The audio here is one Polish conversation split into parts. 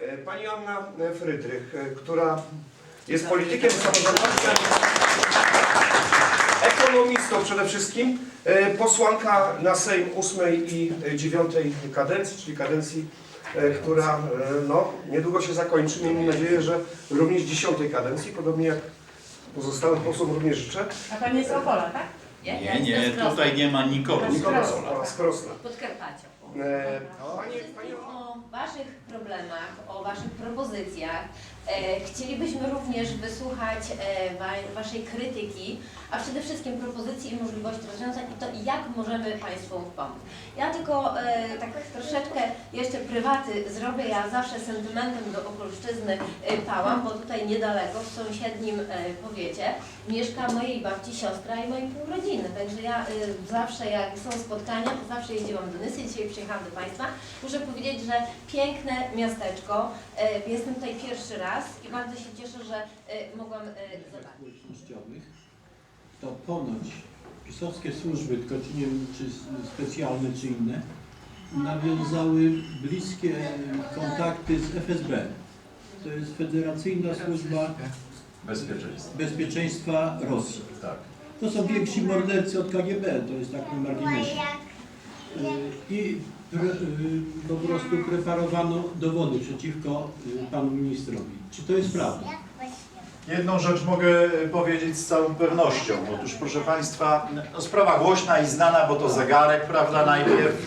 E, Pani Anna Frydrych, e, która jest politykiem samorządowym, ekonomistą przede wszystkim, e, posłanka na Sejm ósmej i dziewiątej kadencji, czyli kadencji, e, która e, no, niedługo się zakończy. Miejmy nadzieję, że również dziesiątej kadencji, podobnie jak pozostałym posłom również życzę. A pani jest Opola, tak? Nie, nie, tutaj nie ma nikogo. Nikogo Krosna. z Krosna. Podkarpacie. E, Panie, panie, o Waszych problemach, o Waszych propozycjach. E, chcielibyśmy również wysłuchać e, wa, Waszej krytyki, a przede wszystkim propozycji i możliwości rozwiązań i to jak możemy Państwu pomóc. Ja tylko tak troszeczkę jeszcze prywaty zrobię, ja zawsze sentymentem do Opolszczyzny e, pałam, bo tutaj niedaleko w sąsiednim powiecie mieszka mojej babci siostra i mojej pół rodziny. Także ja zawsze jak są spotkania, to zawsze jeździłam do Nysy, dzisiaj przyjechałam do Państwa. Muszę powiedzieć, że piękne miasteczko. Y, jestem tutaj pierwszy raz i bardzo się cieszę, że y, mogłam y, zobaczyć. to ponoć pisowskie służby, tylko czy nie wiem, czy specjalne, czy inne, nawiązały bliskie kontakty z FSB. To jest Federacyjna Służba Bezpieczeństwo. Bezpieczeństwa Rosji. Tak. To są więksi mordercy od KGB, to jest tak na marginesie. I po prostu preparowano dowody przeciwko y, panu ministrowi. Czy to jest prawda? Jedną rzecz mogę powiedzieć z całą pewnością. Otóż, proszę Państwa, no, sprawa głośna i znana, bo to zegarek, prawda, najpierw,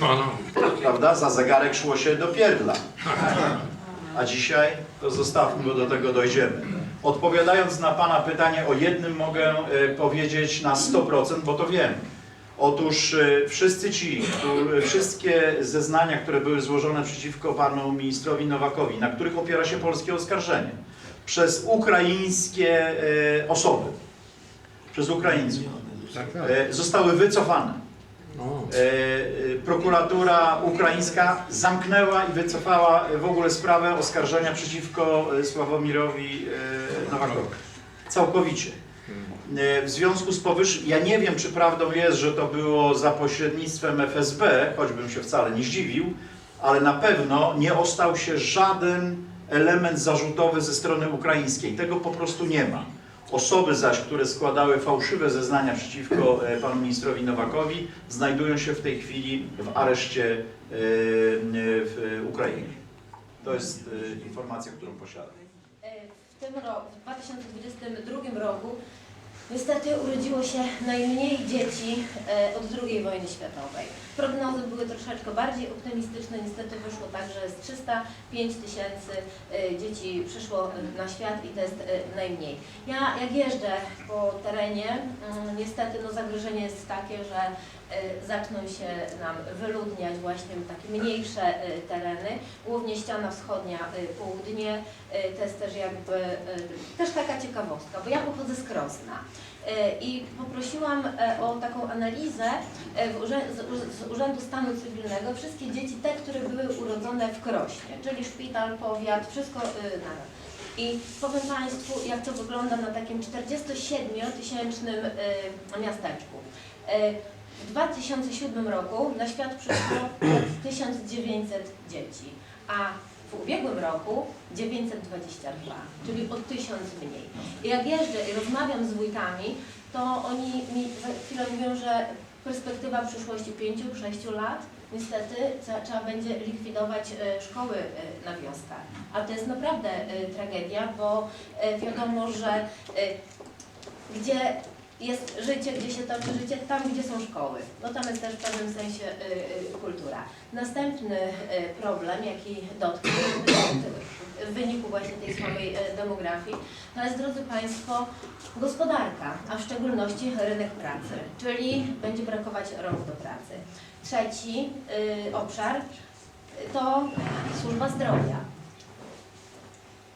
prawda, za zegarek szło się do pierdla. A dzisiaj to zostawmy, bo do tego dojdziemy. Odpowiadając na Pana pytanie o jednym mogę powiedzieć na 100%, bo to wiem. Otóż e, wszyscy ci, którzy- wszystkie zeznania, które były złożone przeciwko Panu Ministrowi Nowakowi, na których opiera się polskie oskarżenie, przez ukraińskie e, osoby, przez Ukraińców, e, zostały wycofane. Prokuratura ukraińska zamknęła i wycofała w ogóle sprawę oskarżenia przeciwko Sławomirowi Nowakowi. Całkowicie. E, W związku z powyższym, ja nie wiem, czy prawdą jest, że to było za pośrednictwem FSB, choćbym się wcale nie zdziwił, ale na pewno nie ostał się żaden element zarzutowy ze strony ukraińskiej. Tego po prostu nie ma. Osoby zaś, które składały fałszywe zeznania przeciwko e, panu ministrowi Nowakowi, znajdują się w tej chwili w areszcie e, w Ukrainie. To jest informacja, którą posiadam. W tym roku, w 2022 roku niestety urodziło się najmniej dzieci e, od II wojny światowej. Prognozy były troszeczkę bardziej optymistyczne, niestety wyszło tak, że z 305 tysięcy e, dzieci przyszło na świat i to jest e, najmniej. Ja jak jeżdżę po terenie, mm, niestety no, zagrożenie jest takie, że zaczną się nam wyludniać właśnie takie mniejsze e, tereny, głównie ściana wschodnia, e, południe, e, to jest też jakby e, też taka ciekawostka, bo ja pochodzę z Krosna e, i poprosiłam e, o taką analizę e, z Urzędu Stanu Cywilnego wszystkie dzieci, te, które były urodzone w Krośnie, czyli szpital, powiat, wszystko e, naraz. I powiem Państwu, jak to wygląda na takim 47-tysięcznym e, miasteczku. W 2007 roku na świat przyszło 1900 dzieci, a w ubiegłym roku 922, czyli o 1000 mniej. I jak jeżdżę i rozmawiam z wójtami, to oni mi za chwilę mówią, że perspektywa przyszłości 5-6 lat, niestety trzeba będzie likwidować e, szkoły e, na wioskach. A to jest naprawdę e, tragedia, bo wiadomo, że gdzie jest życie, gdzie się toczy życie, tam gdzie są szkoły. No tam jest też w pewnym sensie y, y, kultura. Następny y, problem, jaki dotknął w wyniku właśnie tej słabej y, demografii, to jest, drodzy Państwo, gospodarka, a w szczególności rynek pracy, czyli będzie brakować rąk do pracy. Trzeci y, obszar to służba zdrowia.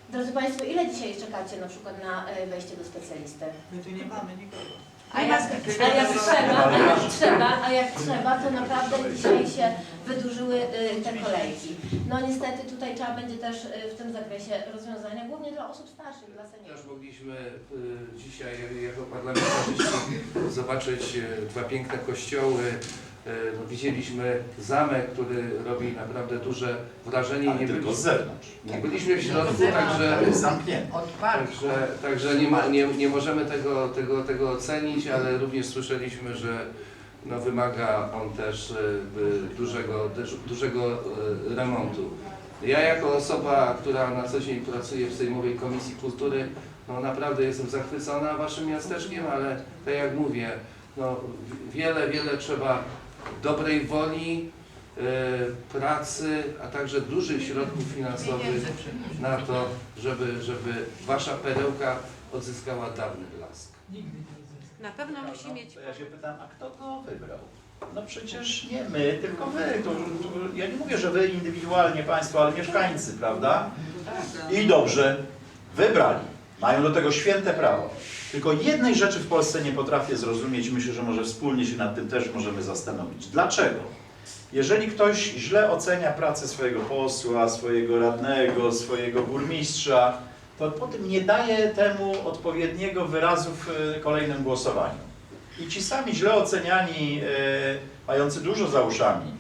Drodzy Państwo, ile dzisiaj czekacie na przykład na y, wejście do specjalisty? My tu nie mamy nikogo. A jak, a jak trzeba, a jak trzeba, a jak trzeba, to naprawdę dzisiaj się wydłużyły y, te kolejki. No niestety tutaj trzeba będzie też y, w tym zakresie rozwiązania, głównie dla osób starszych, dla seniorów. Też mogliśmy y, dzisiaj jako parlamentarzyści zobaczyć y, dwa piękne kościoły, no, widzieliśmy zamek, który robi naprawdę duże wrażenie. Ale Nie tylko z byliśmy, zewnątrz. nie byliśmy w środku, także, zamknięty. także, także nie, ma, nie, nie możemy tego, tego, tego ocenić, ale również słyszeliśmy, że no, wymaga on też by dużego, dużego e, remontu. Ja jako osoba, która na co dzień pracuje w Sejmowej Komisji Kultury, no naprawdę jestem zachwycona waszym miasteczkiem, ale tak jak mówię, no wiele, wiele trzeba dobrej woli, e, pracy, a także dużych środków finansowych na to, żeby, żeby wasza perełka odzyskała dawny blask. Na pewno musi mieć... To ja się pytam, a kto go wybrał? No przecież nie my, tylko wy. To, to, ja nie mówię, że wy indywidualnie państwo, ale mieszkańcy, prawda? I dobrze, wybrali. Mają do tego święte prawo. Tylko jednej rzeczy w Polsce nie potrafię zrozumieć. Myślę, że może wspólnie się nad tym też możemy zastanowić. Dlaczego? Jeżeli ktoś źle ocenia pracę swojego posła, swojego radnego, swojego burmistrza, to potem nie daje temu odpowiedniego wyrazu w e, kolejnym głosowaniu. I ci sami źle oceniani, e, mający dużo za uszami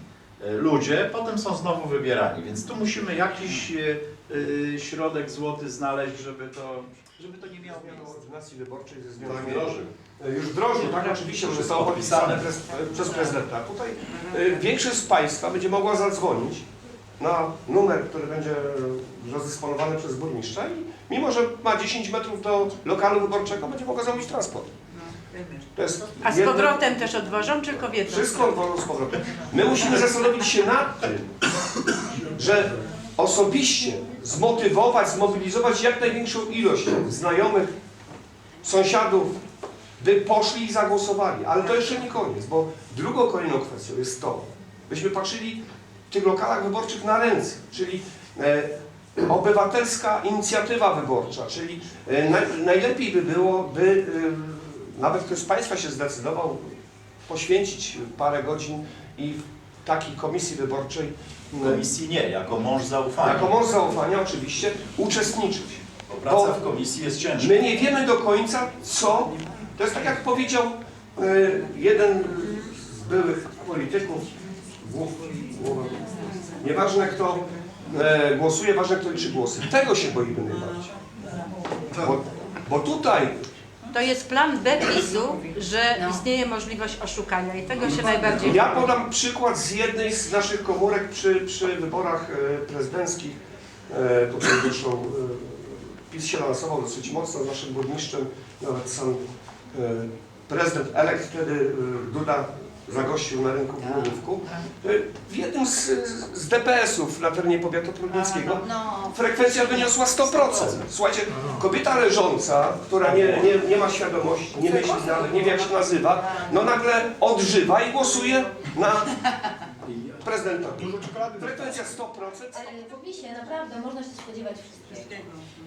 e, ludzie, potem są znowu wybierani. Więc tu musimy jakiś e, e, środek złoty znaleźć, żeby to, żeby to nie miało miejsca. ordynacji wyborczej ze To związkiem wdrożył. Już wdrożył, tak oczywiście, że zostało podpisane przez, przez prezydenta. Tutaj y, większość z Państwa będzie mogła zadzwonić na numer, który będzie y, rozdysponowany przez burmistrza i mimo, że ma 10 metrów do lokalu wyborczego, będzie mogła zamówić transport. To jest A z jedno- powrotem też odwożą, w jedną Wszystko odwożą z powrotem. My musimy zastanowić się nad tym, że osobiście zmotywować, zmobilizować jak największą ilość znajomych, sąsiadów, by poszli i zagłosowali. Ale to jeszcze nie koniec, bo drugą kolejną kwestią jest to, byśmy patrzyli w tych lokalach wyborczych na ręce, czyli e, obywatelska inicjatywa wyborcza, czyli e, naj, najlepiej by było, by e, nawet ktoś z Państwa się zdecydował poświęcić parę godzin i takiej komisji wyborczej e, Komisji nie, jako mąż zaufania. jako mąż zaufania oczywiście uczestniczyć. Bo praca w komisji jest ciężka. My nie wiemy do końca, co. To jest tak, jak powiedział e, jeden z byłych polityków. Głów, głowa. Nieważne kto e, głosuje, ważne kto liczy głosy. Tego się boimy najbardziej. Bo, bo tutaj To jest plan B PiSu, że istnieje możliwość oszukania i tego się najbardziej Ja podam przykład z jednej z naszych komórek przy, przy wyborach e, prezydenckich. E, to zresztą e, PiS się lansował dosyć mocno z naszym burmistrzem. Nawet sam e, prezydent elekt wtedy e, Duda zagościł na rynku w Głogówku. E, w jednym z, z DPS-ów na terenie powiatu prudnickiego frekwencja wyniosła 100%. Słuchajcie, kobieta leżąca, która nie, nie, nie ma świadomości, nie myśli nawet, nie wie jak się nazywa, no nagle odżywa i głosuje na prezydenta. Frekwencja 100%. E, W opisie naprawdę można się spodziewać wszystkiego.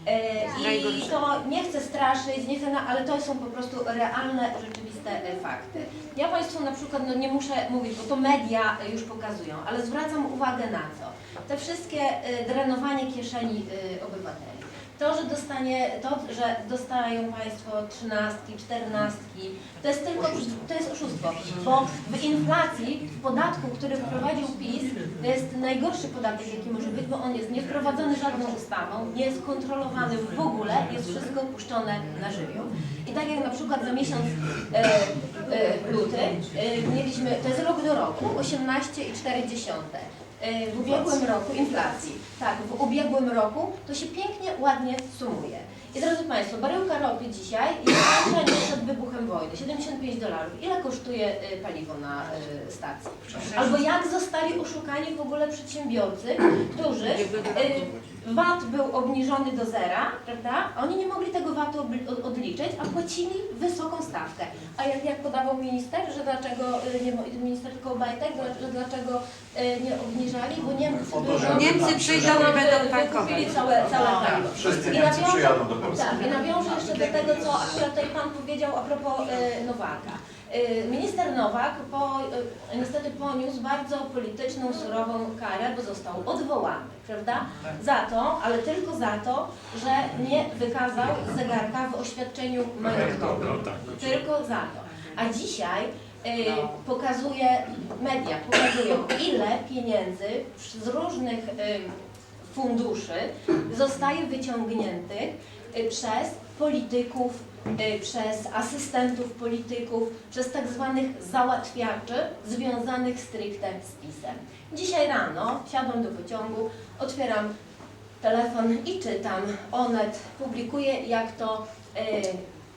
E, I to nie chcę straszyć, nie chcę, na- ale to są po prostu realne, rzeczywiste e, fakty. Ja Państwu na przykład no nie muszę mówić, bo to media e, już pokazują, ale zwracam uwagę na co? Te wszystkie e, drenowanie kieszeni e, obywateli. To, że dostanie, to, że dostają Państwo trzynastki, czternastki, to jest tylko, to jest oszustwo, bo w inflacji, w podatku, który wprowadził PiS, to jest najgorszy podatek, jaki może być, bo on jest nie wprowadzony żadną ustawą, nie jest kontrolowany w ogóle, jest wszystko puszczone na żywioł. I tak jak na przykład za miesiąc e, e, luty e, mieliśmy, to jest rok do roku, 18,4. E, W ubiegłym roku inflacji. Tak, w ubiegłym roku to się pięknie, ładnie sumuje. I drodzy Państwo, baryłka ropy dzisiaj jest przed wybuchem wojny, 75 dolarów. Ile kosztuje e, paliwo na e, stacji? Albo jak zostali oszukani w ogóle przedsiębiorcy, którzy VAT był obniżony do zera, prawda? A Oni nie mogli tego VAT-u odliczyć, a płacili wysoką stawkę. A jak, jak podawał minister, że dlaczego e, nie, minister tylko Obajtek, że- dlaczego e, nie obniżali, bo Niemcy będą- Niemcy przyjdą i będą tankować. całe, całe paliwo. Wszyscy I Niemcy nawiążę- przyjadą do Polski. Tak, i nawiążę jeszcze do tego, co akurat tutaj Pan powiedział a propos e, Nowaka. E, Minister Nowak po, e, niestety poniósł bardzo polityczną, surową karę, bo został odwołany, prawda? Za to, ale tylko za to, że nie wykazał zegarka w oświadczeniu majątkowym. Tylko za to. A dzisiaj y, pokazuje, media pokazują, ile pieniędzy z różnych y, funduszy zostaje wyciągniętych y, przez polityków, y, przez asystentów polityków, przez tak zwanych załatwiaczy związanych stricte z PiSem. Dzisiaj rano siadłam do pociągu, otwieram telefon i czytam. Onet publikuje, jak to y,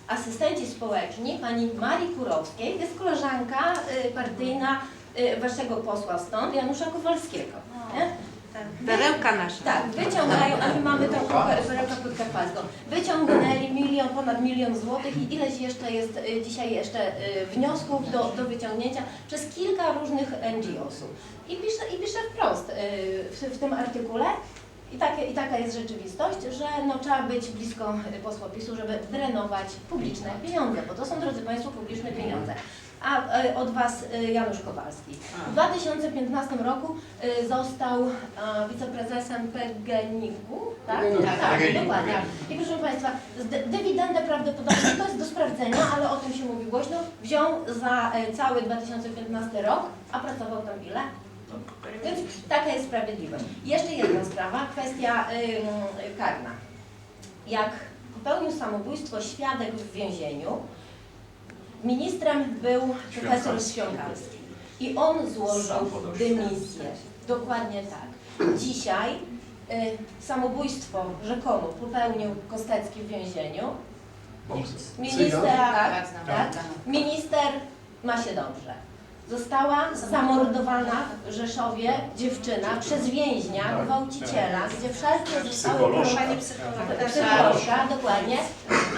asystenci społeczni pani Marii Kurowskiej, to jest koleżanka y, partyjna y, waszego posła stąd, Janusza Kowalskiego. Nie? Perełka nasza. Tak, wyciągają, a my mamy tą perełkę podkarpacką. Wyciągnęli milion, ponad milion złotych i ileś jeszcze jest y, dzisiaj jeszcze y, wniosków do, do wyciągnięcia przez kilka różnych NGO-sów. I pisze, i pisze wprost y, w, w tym artykule, i, I taka jest rzeczywistość, że no, trzeba być blisko posła PiSu, żeby drenować publiczne pieniądze, bo to są, drodzy Państwo, publiczne pieniądze. A y, od Was y, Janusz Kowalski. W 2015 roku y, został wiceprezesem PGNiG-u, tak? Tak, Tak, PGNiG-u, dokładnie. I proszę Państwa, dywidendę prawdopodobnie, to jest do sprawdzenia, ale o tym się mówi głośno, wziął za cały 2015 rok, a pracował tam ile? Więc taka jest sprawiedliwość. Jeszcze jedna sprawa, kwestia karna. Jak popełnił samobójstwo świadek w więzieniu, ministrem był profesor Świąkalski i on złożył dymisję. Dokładnie tak. Dzisiaj y, samobójstwo rzekomo popełnił Kostecki w więzieniu. Minister, tak, tak, minister ma się dobrze. Została zamordowana w Rzeszowie dziewczyna przez więźnia, gwałciciela, gdzie wszelkie zostały Psycholożka. Psycholożka, dokładnie,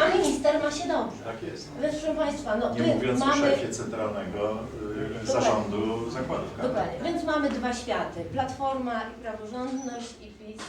a minister ma się dobrze. Tak jest. Więc proszę Państwa, no Nie mówiąc o mamy, szefie centralnego y, zarządu zakładów karnych. dokładnie, więc mamy dwa światy, Platforma i praworządność i PiS